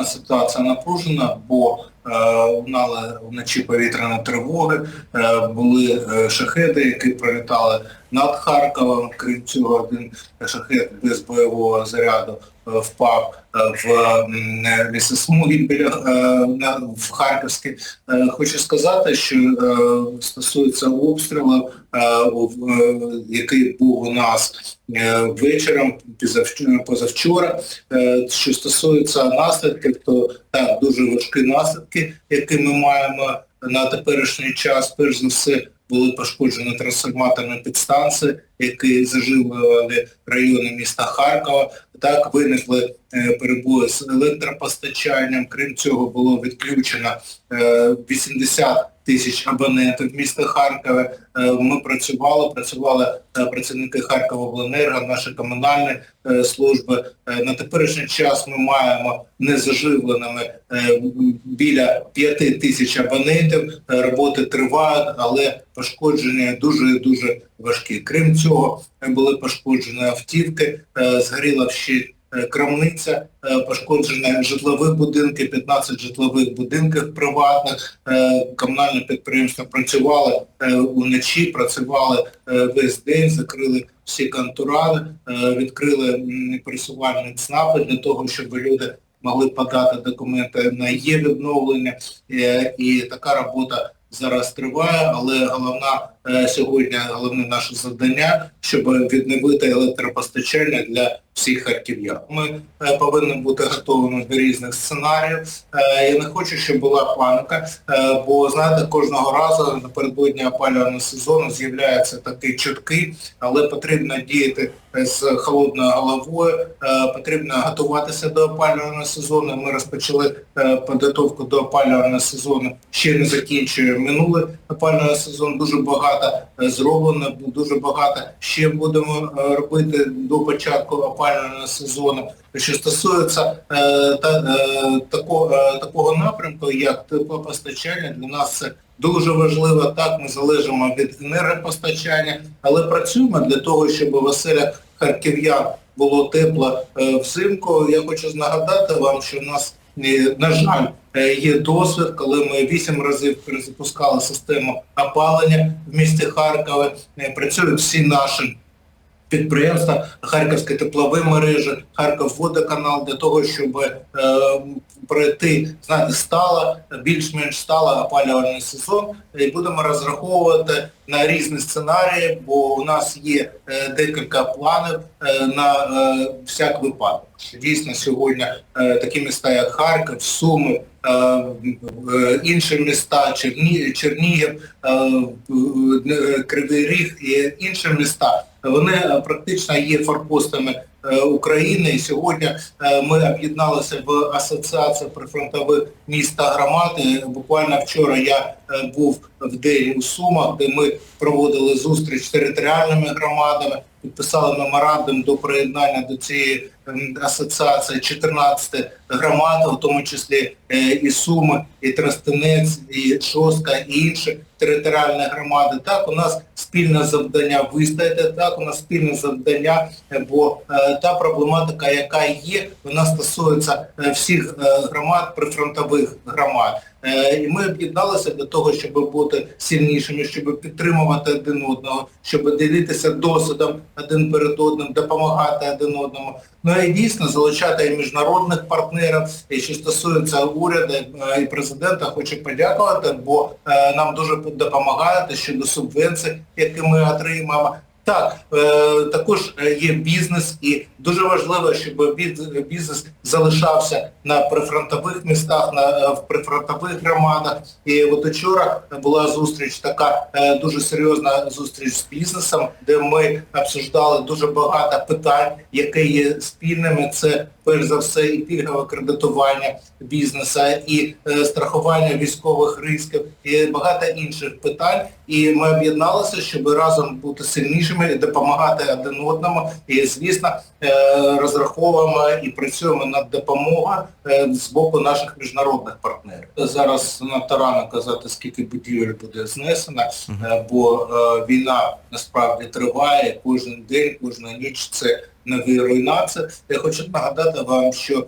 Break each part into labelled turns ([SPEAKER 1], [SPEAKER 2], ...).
[SPEAKER 1] Ситуація напружена, бо лунали вночі повітряні тривоги, е, були е, шахеди, які прилітали над Харковом. Крім цього, один шахет без бойового заряду е, впав е, в м, лісосмуги біля е, в Харківській. Е, хочу сказати, що е, стосується обстрілу, е, е, який був у нас е, вечором позавчора. Е, Що стосується наслідків, то так, дуже важкі наслідки, які ми маємо на теперішній час. Перш за все, були пошкоджені трансформаторні підстанції, які заживлювали райони міста Харкова. Так виникли е, перебої з електропостачанням. Крім цього, було відключено е, 80 тисяч абонентів міста Харкова. Е, Ми працювали, працювали е, працівники Харкова-Обленерго, наші комунальні е, служби. На теперішній час ми маємо незаживленими біля 5 тисяч абонентів. Роботи тривають, але пошкодження дуже-дуже важкі. Крім цього, були пошкоджені автівки, згоріла ще крамниця, е, пошкоджені житлові будинки, 15 житлових будинків приватних. Е, Комунальне підприємство працювало е, уночі, працювали е, весь день, закрили всі контурали, е, відкрили пересувальні ЦНАПи для того, щоб люди могли подати документи на є відновлення. Е, І така робота зараз триває, але головна е, сьогодні головне наше завдання, щоб відновити електропостачання для всіх харків'ян. Ми е, повинні бути готовими до різних сценаріїв. Е, Я не хочу, щоб була паніка, е, бо знаєте, кожного разу напередодні опалювального сезону з'являються такі чутки, але потрібно діяти з холодною головою, е, потрібно готуватися до опалювального сезону. Ми розпочали е, підготовку до опалювального сезону, ще не закінчує минулий опалювальний сезон. Дуже багато е, зроблено, дуже багато ще будемо е, робити до початку опалювального сезону. Що стосується е, та, такого, такого напрямку, як теплопостачання, для нас це дуже важливо. Так, ми залежимо від енергопостачання, але працюємо для того, щоб у оселях харків'ян було тепло взимку. Я хочу нагадати вам, що в нас, на жаль, е, є досвід, коли ми вісім разів перезапускали систему опалення в місті Харкові. Е, Працюють всі наші підприємства, Харківські теплові мережі, Харківводоканал для того, щоб е, пройти, знаєте, стало, більш-менш стало опалювальний сезон і будемо розраховувати на різні сценарії, бо у нас є е, декілька планів е, на е, всяк випадок. Дійсно, сьогодні е, такі міста, як Харків, Суми, е, е, інші міста, Черні, Чернігів, е, Кривий Ріг і інші міста, вони е, практично є форпостами е, України. І сьогодні е, ми об'єдналися в асоціацію прифронтових міст та громад. І Буквально вчора я був в день у Сумах, де ми проводили зустріч з територіальними громадами, підписали меморандум до приєднання до цієї ем, асоціації 14 громад, в тому числі е, і Суми, і Тростенець, і Шостка, і інші територіальні громади. Так, у нас спільне завдання вистояти, так, у нас спільне завдання, е, бо е, та проблематика, яка є, вона стосується всіх громад, прифронтових громад. Е, І ми об'єдналися для того, щоб бути сильнішими, щоб підтримувати один одного, щоб ділитися досвідом один перед одним, допомагати один одному. Ну і дійсно залучати і міжнародних партнерів. І що стосується уряду е, і президента, хочу подякувати, бо е, нам дуже допомагають щодо субвенцій, які ми отримаємо. Так, е, також е, є бізнес і дуже важливо, щоб бізнес залишався на прифронтових містах, на е, в прифронтових громадах. І от вчора була зустріч, така дуже серйозна зустріч з бізнесом, де ми обсуждали дуже багато питань, які є спільними. Це перш за все і пільгове кредитування бізнесу, і страхування військових ризиків, і багато інших питань. І ми об'єдналися, щоб разом бути сильнішими і допомагати один одному. І, звісно, е, розраховуємо і працюємо над допомогою е, з боку наших міжнародних партнерів. Зараз надто рано казати, скільки будівель буде знесено, е, бо війна насправді триває кожен день, кожна ніч це нові руйнації. Я хочу нагадати вам, що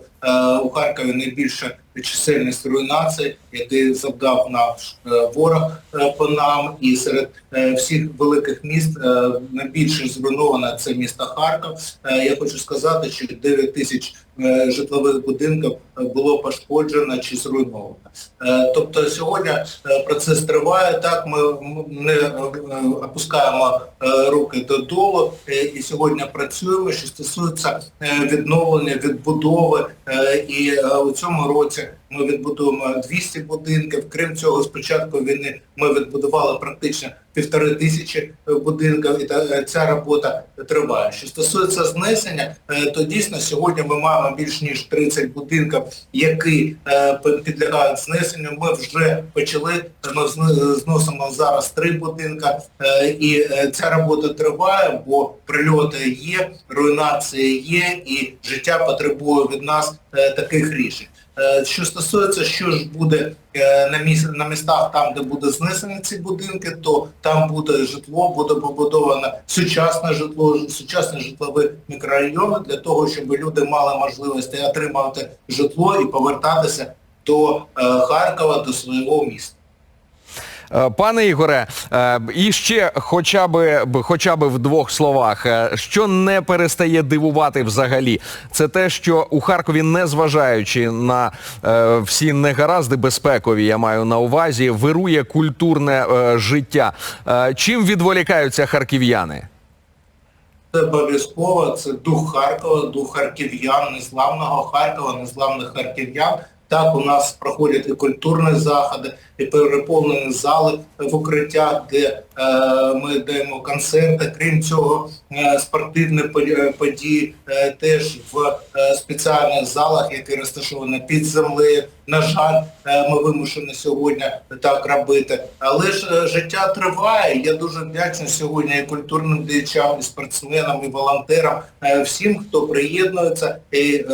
[SPEAKER 1] У Харкові найбільша чисельність руйнацій, який завдав наш е, ворог е, по нам, і серед е, всіх великих міст найбільше зруйновано це місто Харків. Я хочу сказати, що 9 тисяч житлових будинків було пошкоджено чи зруйновано. Тобто сьогодні процес триває, так ми не опускаємо руки додолу і сьогодні працюємо, що стосується відновлення, відбудови. І у цьому році ми відбудуємо 200 будинків. Крім цього, з початку війни ми відбудували практично півтори тисячі будинків, і е, ця робота триває. Що стосується знесення, е, то дійсно сьогодні ми маємо більш ніж 30 будинків, які е, підлягають знесенню. Ми вже почали, ми зносимо зараз три будинки, і ця робота триває, бо прильоти є, руйнації є, і життя потребує від нас таких рішень. Е, Що стосується, що ж буде е, на міс... на містах, там, де буде знесені ці будинки, то там буде житло, буде побудовано сучасне житло, сучасні житлові мікрорайони для того, щоб люди мали можливість отримати житло і повертатися до е, Харкова, до свого міста.
[SPEAKER 2] Е, Пане Ігоре, е, і ще хоча б, хоча б в двох словах, е, що не перестає дивувати взагалі, це те, що у Харкові, незважаючи на всі негаразди безпекові, я маю на увазі, вирує культурне життя. Чим відволікаються харків'яни?
[SPEAKER 1] Це обов'язково, це дух Харкова, дух харків'ян, незламного Харкова, незламних харків'ян. Так, у нас проходять і культурні заходи, і переповнені зали в укриттях, де е, ми даємо концерти. Крім цього, е, спортивні е, події теж в спеціальних залах, які розташовані під землею. На жаль, ми вимушені сьогодні так робити. Але ж життя триває. Я дуже вдячний сьогодні і культурним діячам, і спортсменам, і волонтерам, всім, хто приєднується і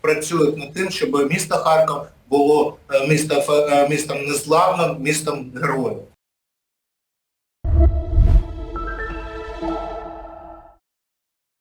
[SPEAKER 1] працює над тим, щоб місто Харків було містом місто, е, містом неславним, містом героїв.